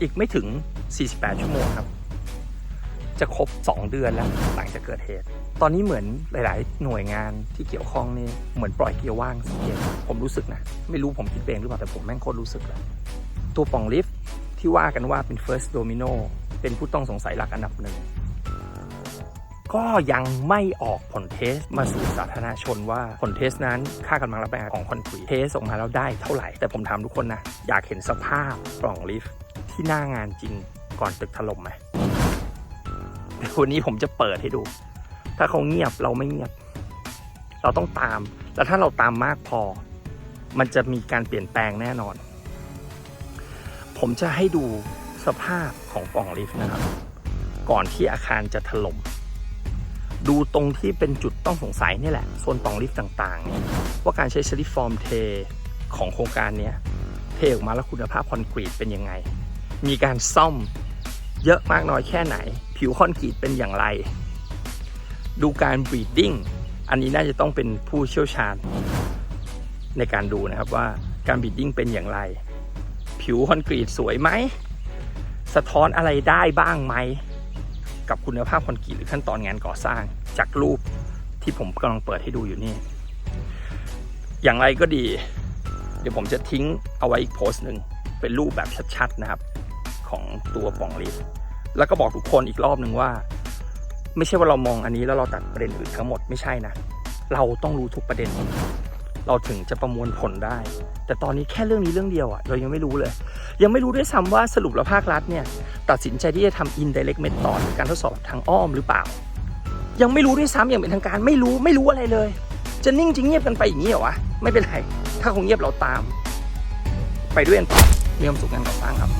อีกไม่ถึง 48 ชั่วโมงครับ จะครบ 2 เดือนแล้วหลังจากเกิดเหตุ ตอนนี้เหมือนหลาย ๆ หน่วยงานที่เกี่ยวข้องนี่เหมือนปล่อยเกียร์ว่างสังเกตผมรู้สึกนะ ไม่รู้ผมคิดเองหรือเปล่าแต่ผมแม่งโคตรรู้สึกเลยตัวป่องลิฟที่ว่ากันว่าเป็น first domino เป็นผู้ต้องสงสัยหลักอันดับหนึ่งก็ยังไม่ออกผลเทสมาสู่สาธารณชนว่าผลเทสนั้นค่ากำลังรับแรงของคอนกรีตเทสออกมาแล้วได้เท่าไหร่ แต่ผมถามทุกคนนะ อยากเห็นสภาพปล่องลิฟต์ ที่หน้างานจริงก่อนตึกถล่มไหมวันนี้ผมจะเปิดให้ดู ถ้าเขาเงียบเราไม่เงียบ เราต้องตาม แล้วถ้าเราตามมากพอ มันจะมีการเปลี่ยนแปลงแน่นอน ผมจะให้ดูสภาพของปล่องลิฟต์นะครับ ก่อนที่อาคารจะถล่ม ดูตรงที่เป็นจุดต้องสงสัยนี่แหละโซนปล่องลิฟต์ต่างๆ ว่าการใช้สลิปฟอร์มเทของโครงการนี้เทออกมาแล้วคุณภาพคอนกรีตเป็นยังไง มีการซ่อมเยอะมากน้อยแค่ไหน ผิวคอนกรีตเป็นอย่างไร ดูการบีดดิ้งอันนี้น่าจะต้องเป็นผู้เชี่ยวชาญ ในการดูนะครับว่าการบีดดิ้งเป็นอย่างไร ผิวคอนกรีตสวยไหม สะท้อนอะไรได้บ้างไหม กับคุณภาพคอนกรีตหรือขั้นตอนงานก่อสร้างจากรูปที่ผมกำลังเปิดให้ดูอยู่นี่ อย่างไรก็ดี เดี๋ยวผมจะทิ้งเอาไว้อีกโพสต์หนึ่งเป็นรูปแบบชัดๆนะครับ ของตัวป่องลิฟต์แล้วก็บอกทุกคนอีกรอบหนึ่งว่า ไม่ใช่ว่าเรามองอันนี้แล้วเราตัดประเด็นอื่นทั้งหมดไม่ใช่นะ เราต้องรู้ทุกประเด็น เราถึงจะประมวลผลได้ แต่ตอนนี้แค่เรื่องนี้เรื่องเดียวอะเรายังไม่รู้เลย ยังไม่รู้ด้วยซ้ำว่าสรุปแล้วภาครัฐเนี่ย ตัดสินใจที่จะทำ indirect method หรือการทดสอบทางอ้อมหรือเปล่า ยังไม่รู้ด้วยซ้ำอย่างเป็นทางการไม่รู้ไม่รู้อะไรเลย จะนิ่งจะเงียบกันไปอย่างนี้เหรอวะไม่เป็นไรถ้าคงเงียบเราตาม ไปด้วยกันต่อมีความสุขกันก่อสร้างครับ